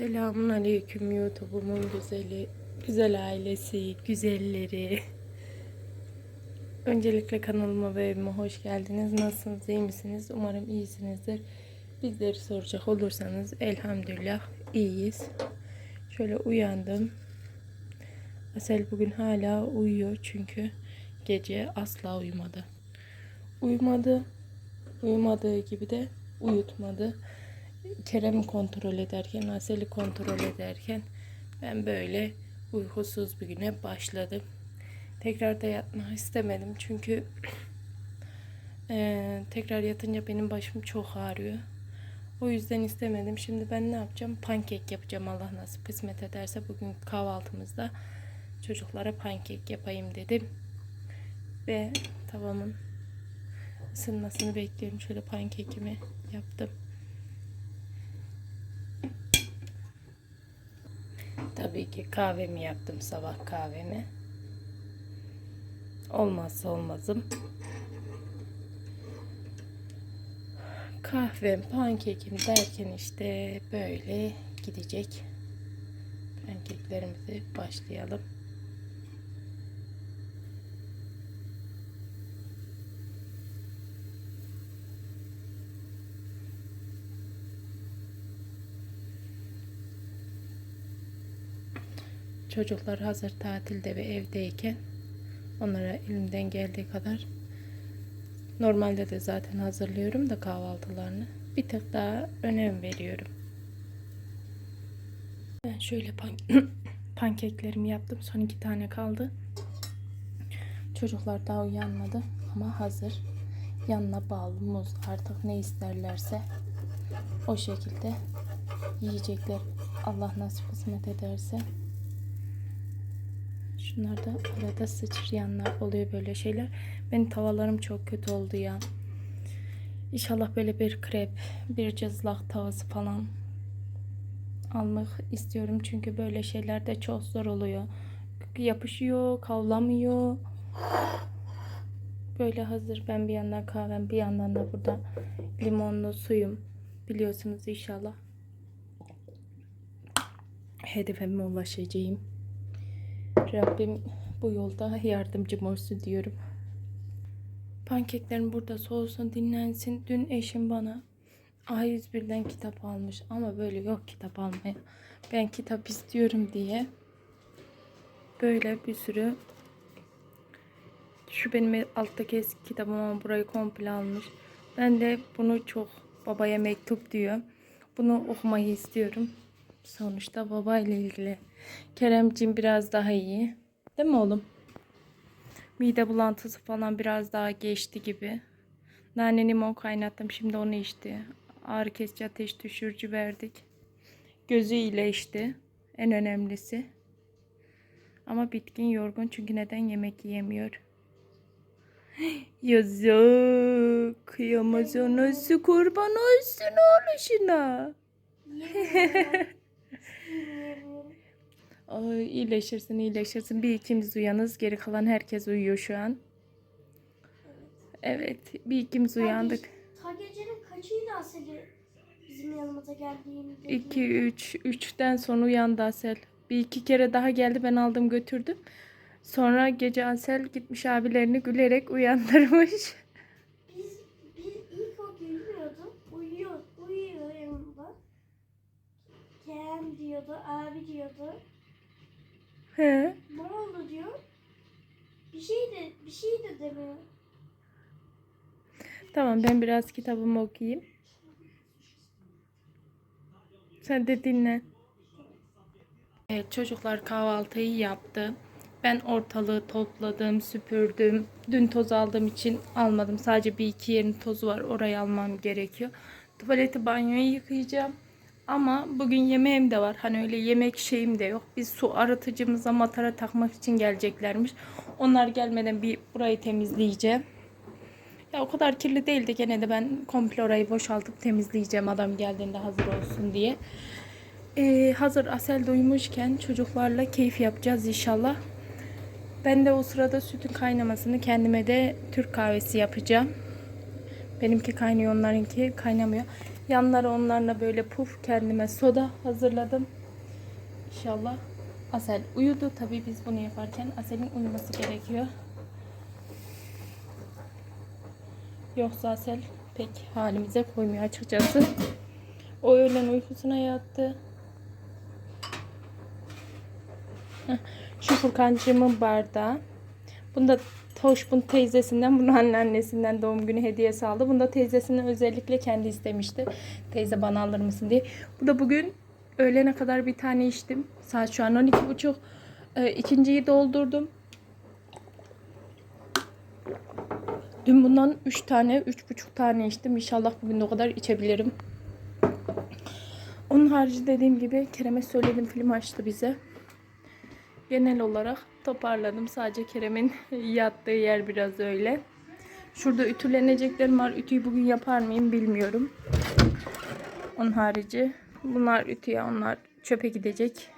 Selamun aleyküm YouTube'umun güzeli, güzel ailesi, güzelleri. Öncelikle kanalıma ve evime hoş geldiniz. Nasılsınız, iyi misiniz? Umarım iyisinizdir. Bizleri soracak olursanız elhamdülillah iyiyiz. Şöyle uyandım. Asel bugün hala uyuyor çünkü gece asla uyumadı. Uyumadı. Uyumadığı gibi de uyutmadı. Kerem'i kontrol ederken, Asel'i kontrol ederken ben böyle uykusuz bir güne başladım. Tekrar da yatmak istemedim çünkü eee, tekrar yatınca benim başım çok ağrıyor. O yüzden istemedim. Şimdi ben ne yapacağım? Pankek yapacağım Allah nasip kısmet ederse. Bugün kahvaltımızda çocuklara pankek yapayım dedim. Ve tavamın ısınmasını bekliyorum. Şöyle pankekimi yaptım. Tabii ki kahvemi yaptım sabah kahvemi. Olmazsa olmazım. Kahvem, pankekim derken işte böyle gidecek. Pankeklerimizi başlayalım. Çocuklar hazır tatilde ve evdeyken onlara elimden geldiği kadar normalde de zaten hazırlıyorum da kahvaltılarını bir tık daha önem veriyorum. Ben şöyle pan- pankeklerimi yaptım. Son iki tane kaldı. Çocuklar daha uyanmadı ama hazır. Yanına bal, muz artık ne isterlerse o şekilde yiyecekler. Allah nasip kısmet ederse. Şunlar da arada sıçrayanlar oluyor böyle şeyler. Benim tavalarım çok kötü oldu ya. İnşallah böyle bir krep, bir cızlak tavası falan almak istiyorum. Çünkü böyle şeyler de çok zor oluyor. Yapışıyor, kavlamıyor. Böyle hazır ben bir yandan kahvem bir yandan da burada limonlu suyum. Biliyorsunuz inşallah. Hedefime ulaşacağım. Rabbim bu yolda yardımcım olsun diyorum. Pankeklerim burada soğusun dinlensin. Dün eşim bana A101'den kitap almış ama böyle yok kitap almaya. Ben kitap istiyorum diye böyle bir sürü şu benim alttaki eski kitabım ama burayı komple almış. Ben de bunu çok babaya mektup diyor. Bunu okumayı istiyorum. Sonuçta babayla ilgili. Keremcim biraz daha iyi. Değil mi oğlum? Mide bulantısı falan biraz daha geçti gibi. Nane limon kaynattım. Şimdi onu içti. Ağrı kesici ateş düşürücü verdik. Gözü iyileşti. En önemlisi. Ama bitkin yorgun çünkü neden yemek yiyemiyor. Yazık. Kıyamaz anası kurban olsun oğluşuna. Ay, iyileşirsin iyileşirsin. Bir ikimiz uyanız. Geri kalan herkes uyuyor şu an. Evet bir ikimiz uyandık. Ta gecenin kaçıydı Asel'i bizim yanımıza geldiğinde? 2 3 3'ten sonra uyandı Asel. Bir iki kere daha geldi ben aldım götürdüm. Sonra gece Asel gitmiş abilerini gülerek uyandırmış. Biz, biz ilk o gülmüyordu. Uyuyor, uyuyor yanımda. Kerem diyordu, abi diyordu. He. Ne oldu diyor. Bir şey de, bir şey de demiyor. Tamam ben biraz kitabımı okuyayım. Sen de dinle. Evet çocuklar kahvaltıyı yaptı. Ben ortalığı topladım, süpürdüm. Dün toz aldığım için almadım. Sadece bir iki yerin tozu var. Orayı almam gerekiyor. Tuvaleti, banyoyu yıkayacağım. Ama bugün yemeğim de var. Hani öyle yemek şeyim de yok. Biz su arıtıcımıza matara takmak için geleceklermiş. Onlar gelmeden bir burayı temizleyeceğim. Ya o kadar kirli değildi gene de ben komple orayı boşaltıp temizleyeceğim adam geldiğinde hazır olsun diye. Ee, hazır Asel duymuşken çocuklarla keyif yapacağız inşallah. Ben de o sırada sütün kaynamasını kendime de Türk kahvesi yapacağım. Benimki kaynıyor onlarınki kaynamıyor. Yanlara onlarla böyle puf kendime soda hazırladım. İnşallah Asel uyudu. Tabii biz bunu yaparken Asel'in uyuması gerekiyor. Yoksa Asel pek halimize koymuyor açıkçası. O öğlen uykusuna yattı. Şu Furkancığımın bardağı. Bunda Toşbun teyzesinden, bunu anneannesinden doğum günü hediyesi aldı. Bunu da teyzesinin özellikle kendi istemişti. Teyze bana alır mısın diye. Bu da bugün öğlene kadar bir tane içtim. Saat şu an 12.30. Ee, ikinciyi doldurdum. Dün bundan 3 tane, 3,5 tane içtim. İnşallah bugün de o kadar içebilirim. Onun harici dediğim gibi Kerem'e söyledim film açtı bize. Genel olarak toparladım. Sadece Kerem'in yattığı yer biraz öyle. Şurada ütüleneceklerim var. Ütüyü bugün yapar mıyım bilmiyorum. Onun harici bunlar ütüye onlar çöpe gidecek.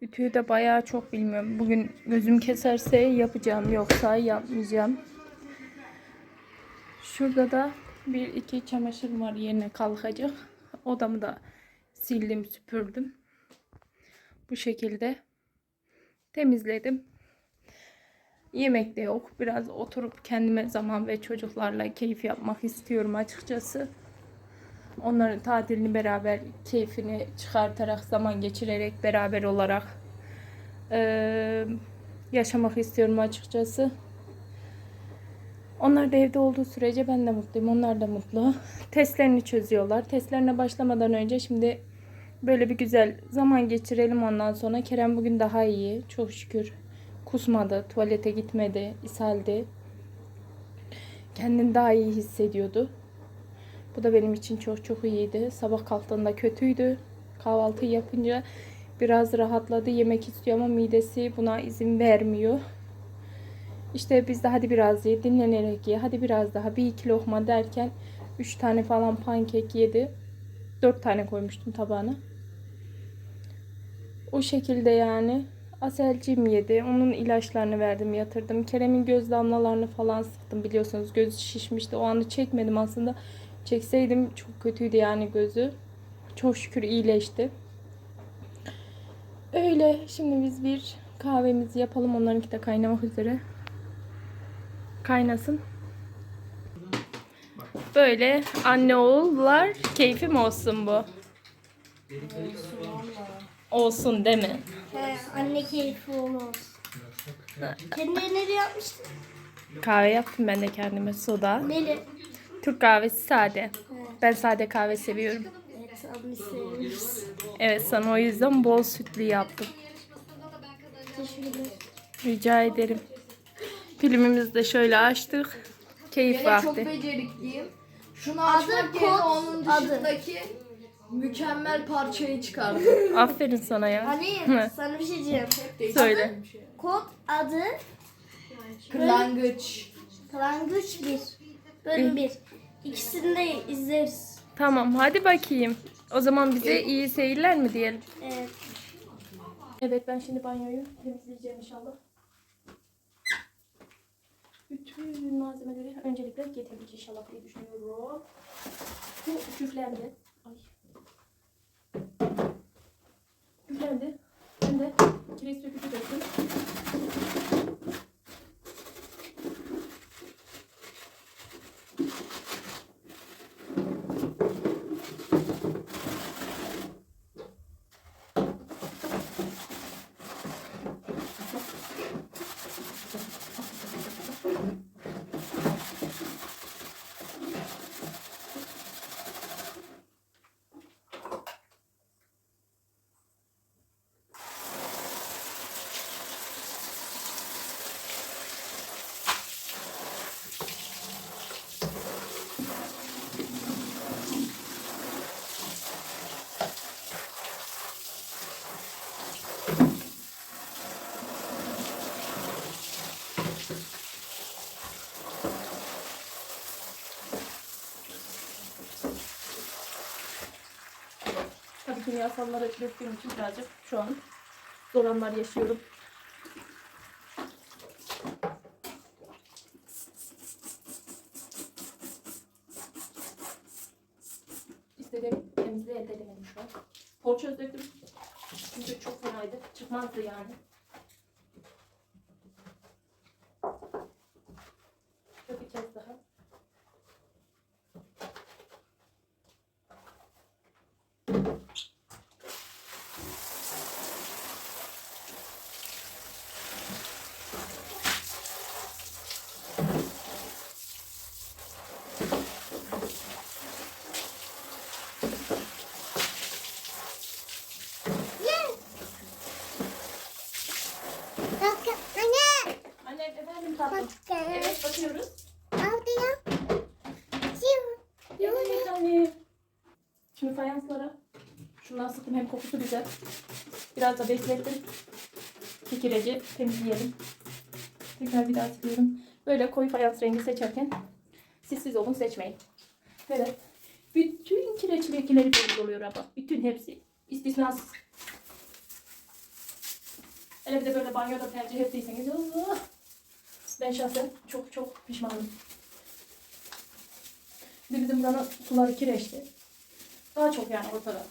Ütüyü de bayağı çok bilmiyorum. Bugün gözüm keserse yapacağım yoksa yapmayacağım. Şurada da bir iki çamaşır var yerine kalkacak. Odamı da sildim süpürdüm. Bu şekilde temizledim. Yemek de yok. Biraz oturup kendime zaman ve çocuklarla keyif yapmak istiyorum açıkçası. Onların tatilini beraber keyfini çıkartarak zaman geçirerek beraber olarak eee, yaşamak istiyorum açıkçası. Onlar da evde olduğu sürece ben de mutluyum. Onlar da mutlu. Testlerini çözüyorlar. Testlerine başlamadan önce şimdi böyle bir güzel zaman geçirelim ondan sonra. Kerem bugün daha iyi. Çok şükür. Kusmadı. Tuvalete gitmedi. ishaldi. Kendini daha iyi hissediyordu. Bu da benim için çok çok iyiydi. Sabah kalktığında kötüydü. Kahvaltı yapınca biraz rahatladı. Yemek istiyor ama midesi buna izin vermiyor. İşte biz de hadi biraz ye, dinlenerek ye, hadi biraz daha bir iki lokma derken üç tane falan pankek yedi. Dört tane koymuştum tabağına. O şekilde yani. Aselcim yedi. Onun ilaçlarını verdim, yatırdım. Kerem'in göz damlalarını falan sıktım biliyorsunuz. Gözü şişmişti. O anı çekmedim aslında. Çekseydim çok kötüydü yani gözü. Çok şükür iyileşti. Öyle. Şimdi biz bir kahvemizi yapalım. Onlarınki de kaynamak üzere kaynasın. Böyle anne oğullar keyfim olsun bu. Olsun değil mi? He, anne keyfi olmaz. Kendine neli yapmıştın? Kahve yaptım ben de kendime soda. Neli? Türk kahvesi sade. Ben sade kahve seviyorum. Evet, anne seviyoruz. Evet sana o yüzden bol sütlü yaptım. Teşekkürler. Rica ederim. Filmimizi de şöyle açtık. Keyif çok vakti. becerikliyim. Şunu Adı açmak yerine kod, onun adı. dışındaki mükemmel parçayı çıkardım. Aferin sana ya. Hani sana bir şey diyeceğim. Söyle. Kod adı Kırlangıç. Kırlangıç 1. Bölüm 1. İkisini de izleriz. Tamam hadi bakayım. O zaman bize iyi seyirler mi diyelim? Evet. Evet ben şimdi banyoyu temizleyeceğim inşallah. Bütün malzemeleri öncelikle getirdik inşallah diye düşünüyorum. Bu küflendi. Ay. Küflendi. Ben de kireç sökücü döktüm. kimyasalları döktüğüm için birazcık şu an dolanlar yaşıyorum. İstediğim temizliğe edelim şu an. Porça döktüm. Çünkü çok fenaydı. Çıkmazdı yani. Güzel. Biraz da beklettim. Bir kireci temizleyelim. Tekrar bir daha siliyorum. Böyle koyu fayans rengi seçerken siz siz olun seçmeyin. Evet. Bütün kireç lekeleri böyle oluyor ama. Bütün hepsi. İstisnasız. Hele bir de böyle banyoda tercih ettiyseniz. Ben şahsen çok çok pişmanım. Bir de bizim buranın suları kireçti. Daha çok yani ortada.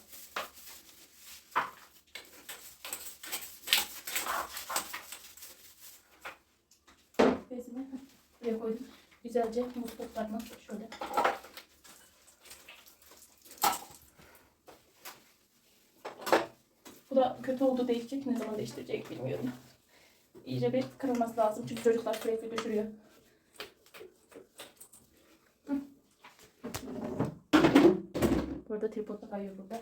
Buraya koydum. Güzelce musluklarına şöyle. Bu da kötü oldu değişecek. Ne zaman değiştirecek bilmiyorum. İyice bir kırılması lazım. Çünkü çocuklar sürekli düşürüyor. Bu arada tripod da kayıyor burada.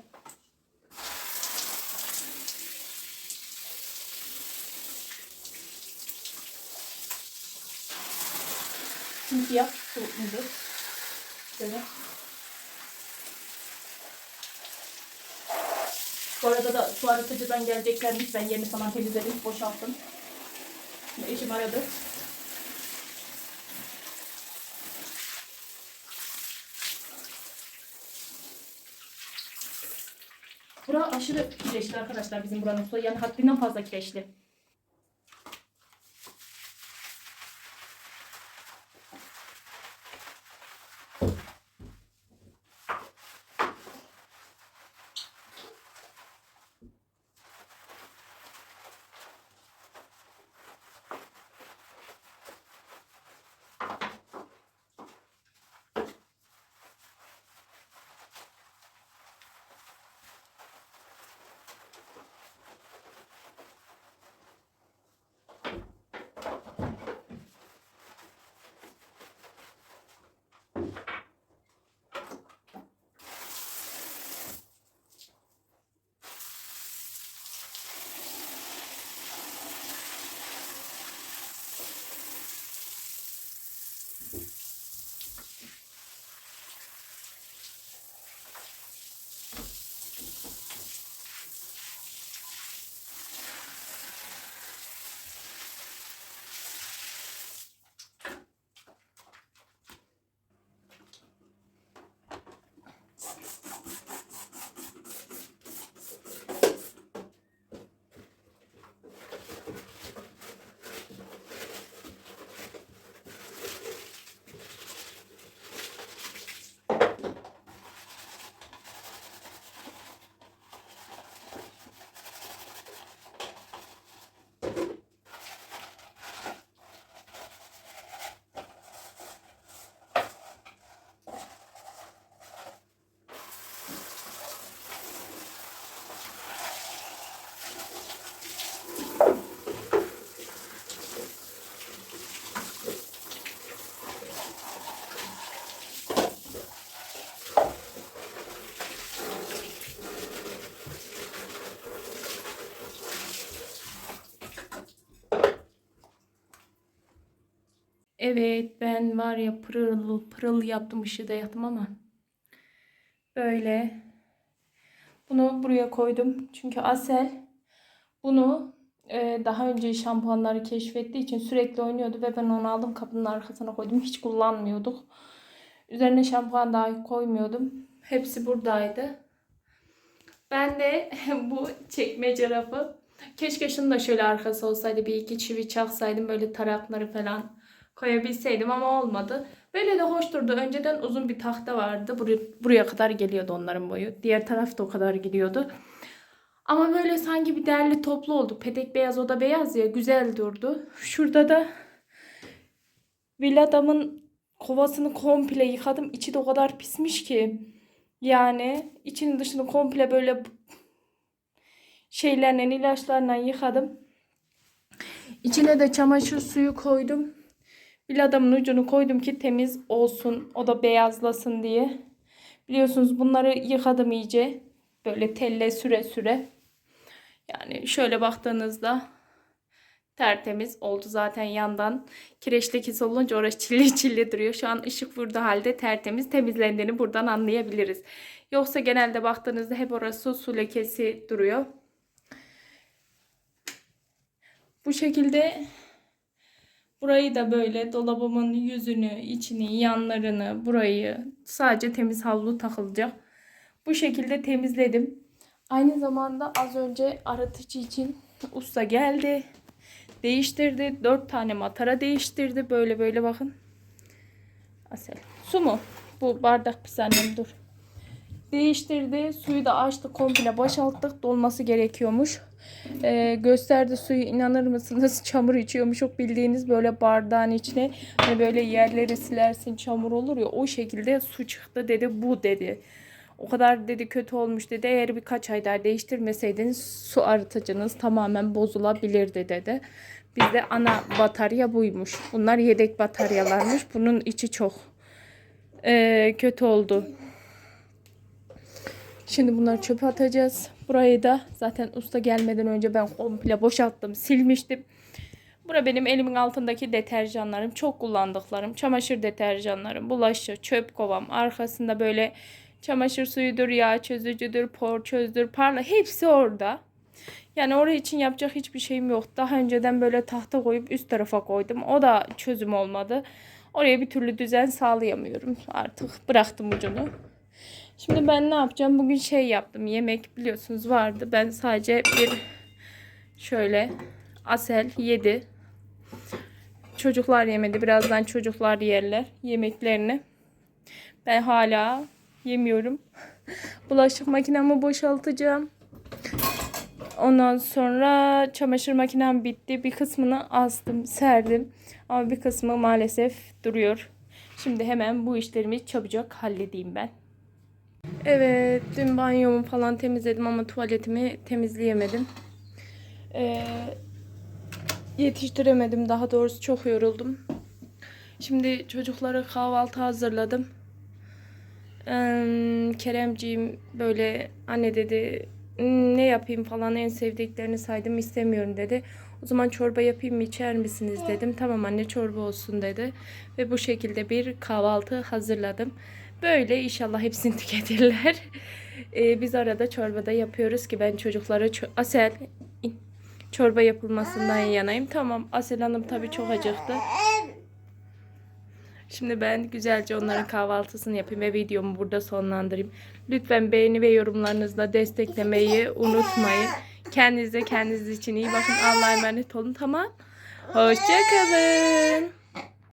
Şimdi su müdür. Şöyle. Bu arada da su arıtıcıdan geleceklermiş. Ben yerini falan temizledim, boşalttım. Şimdi eşim aradı. Bura aşırı kireçli arkadaşlar bizim buranın suyu. Yani haddinden fazla kireçli. Evet ben var ya pırıl pırıl yaptım ışığı yaktım ama böyle. Bunu buraya koydum çünkü Asel bunu e, daha önce şampuanları keşfettiği için sürekli oynuyordu ve ben onu aldım kapının arkasına koydum. Hiç kullanmıyorduk. Üzerine şampuan dahi koymuyordum. Hepsi buradaydı. Ben de bu çekmece rafı keşke şunun da şöyle arkası olsaydı bir iki çivi çaksaydım böyle tarakları falan koyabilseydim ama olmadı. Böyle de hoş durdu. Önceden uzun bir tahta vardı. Buraya, buraya kadar geliyordu onların boyu. Diğer taraf da o kadar gidiyordu. Ama böyle sanki bir derli toplu oldu. Petek beyaz o da beyaz ya güzel durdu. Şurada da villadamın kovasını komple yıkadım. İçi de o kadar pismiş ki. Yani içini dışını komple böyle şeylerle ilaçlarla yıkadım. İçine de çamaşır suyu koydum. Villadamın ucunu koydum ki temiz olsun. O da beyazlasın diye. Biliyorsunuz bunları yıkadım iyice. Böyle telle süre süre. Yani şöyle baktığınızda tertemiz oldu zaten yandan. Kireç lekesi olunca orası çilli çilli duruyor. Şu an ışık vurduğu halde tertemiz temizlendiğini buradan anlayabiliriz. Yoksa genelde baktığınızda hep orası su lekesi duruyor. Bu şekilde burayı da böyle dolabımın yüzünü, içini, yanlarını, burayı sadece temiz havlu takılacak. Bu şekilde temizledim. Aynı zamanda az önce aratıcı için usta geldi. Değiştirdi. Dört tane matara değiştirdi. Böyle böyle bakın. Asel. Su mu? Bu bardak pis dur. Değiştirdi. Suyu da açtı. Komple boşalttık. Dolması gerekiyormuş. Ee, gösterdi suyu. inanır mısınız? Çamur içiyormuş. Çok bildiğiniz böyle bardağın içine hani böyle yerleri silersin çamur olur ya. O şekilde su çıktı dedi. Bu dedi. O kadar dedi kötü olmuş dedi. Eğer birkaç ay daha değiştirmeseydiniz su arıtıcınız tamamen bozulabilirdi dedi. Bizde ana batarya buymuş. Bunlar yedek bataryalarmış. Bunun içi çok eee, kötü oldu. Şimdi bunları çöpe atacağız. Burayı da zaten usta gelmeden önce ben komple boşalttım, silmiştim. Bura benim elimin altındaki deterjanlarım, çok kullandıklarım, çamaşır deterjanlarım, bulaşık, çöp kovam. Arkasında böyle çamaşır suyudur, yağ çözücüdür, por çözdür, parla hepsi orada. Yani oraya için yapacak hiçbir şeyim yok. Daha önceden böyle tahta koyup üst tarafa koydum. O da çözüm olmadı. Oraya bir türlü düzen sağlayamıyorum. Artık bıraktım ucunu. Şimdi ben ne yapacağım? Bugün şey yaptım. Yemek biliyorsunuz vardı. Ben sadece bir şöyle asel yedi. Çocuklar yemedi. Birazdan çocuklar yerler yemeklerini. Ben hala yemiyorum. Bulaşık makinemi boşaltacağım. Ondan sonra çamaşır makinem bitti. Bir kısmını astım, serdim. Ama bir kısmı maalesef duruyor. Şimdi hemen bu işlerimi çabucak halledeyim ben. Evet, dün banyomu falan temizledim ama tuvaletimi temizleyemedim. Ee, yetiştiremedim daha doğrusu çok yoruldum. Şimdi çocuklara kahvaltı hazırladım. Ee, Keremciğim böyle anne dedi ne yapayım falan en sevdiklerini saydım istemiyorum dedi. O zaman çorba yapayım mı içer misiniz dedim. Tamam anne çorba olsun dedi. Ve bu şekilde bir kahvaltı hazırladım. Böyle inşallah hepsini tüketirler. Ee, biz arada çorbada yapıyoruz ki ben çocuklara ço- Asel çorba yapılmasından yanayım. Tamam Asel Hanım tabii çok acıktı. Şimdi ben güzelce onların kahvaltısını yapayım ve videomu burada sonlandırayım. Lütfen beğeni ve yorumlarınızla desteklemeyi unutmayın. Kendinize kendiniz için iyi bakın. Allah'a emanet olun tamam. Hoşçakalın.